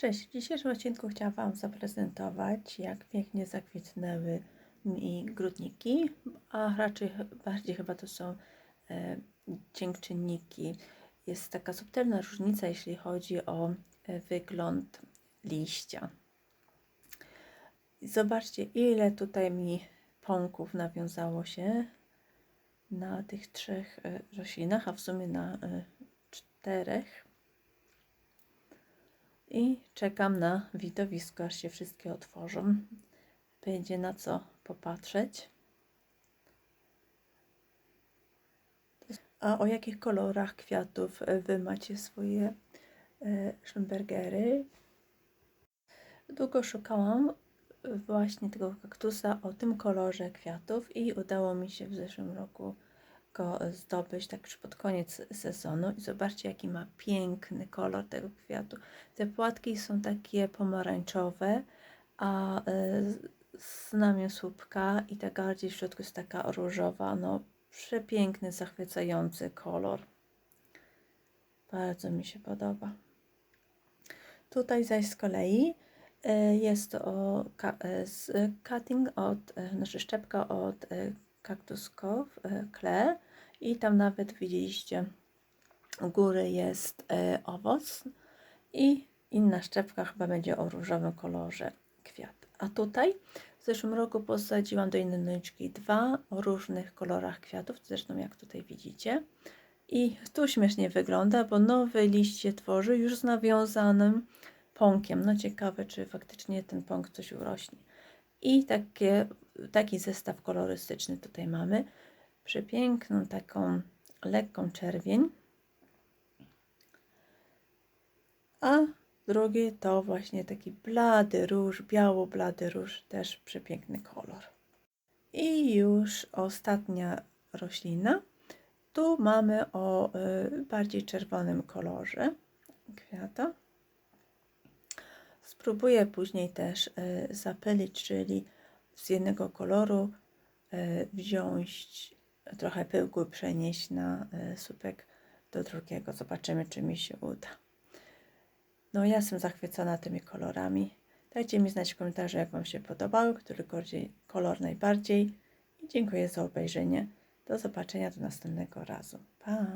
Cześć, w dzisiejszym odcinku chciałam Wam zaprezentować, jak pięknie zakwitnęły mi grudniki, a raczej bardziej chyba to są e, dziękczynniki. Jest taka subtelna różnica, jeśli chodzi o e, wygląd liścia. Zobaczcie, ile tutaj mi pąków nawiązało się na tych trzech e, roślinach, a w sumie na e, czterech. I czekam na widowisko, aż się wszystkie otworzą. Będzie na co popatrzeć. A o jakich kolorach kwiatów e, Wy macie swoje e, Schönbergery? Długo szukałam właśnie tego kaktusa o tym kolorze kwiatów i udało mi się w zeszłym roku go zdobyć tak już pod koniec sezonu i zobaczcie jaki ma piękny kolor tego kwiatu. Te płatki są takie pomarańczowe, a y, znamię słupka i ta bardziej w środku jest taka różowa, no przepiękny, zachwycający kolor. Bardzo mi się podoba. Tutaj zaś z kolei y, jest to z cutting od, znaczy szczepka od Cactus Cove Claire i tam nawet widzieliście u góry jest y, owoc i inna szczepka chyba będzie o różowym kolorze kwiat. A tutaj w zeszłym roku posadziłam do innej doniczki dwa o różnych kolorach kwiatów, zresztą jak tutaj widzicie. I tu śmiesznie wygląda, bo nowe liście tworzy już z nawiązanym pąkiem. No ciekawe, czy faktycznie ten pąk coś urośnie. I takie, taki zestaw kolorystyczny tutaj mamy. Przepiękną taką lekką czerwień. A drugi to właśnie taki blady róż, biało-blady róż, też przepiękny kolor. I już ostatnia roślina. Tu mamy o y, bardziej czerwonym kolorze kwiata. Spróbuję później też y, zapylić, czyli z jednego koloru y, wziąć trochę pyłku i przenieść na słupek do drugiego. Zobaczymy, czy mi się uda. No, ja jestem zachwycona tymi kolorami. Dajcie mi znać w komentarzu, jak Wam się podobały, który kolor najbardziej. I dziękuję za obejrzenie. Do zobaczenia do następnego razu. Pa!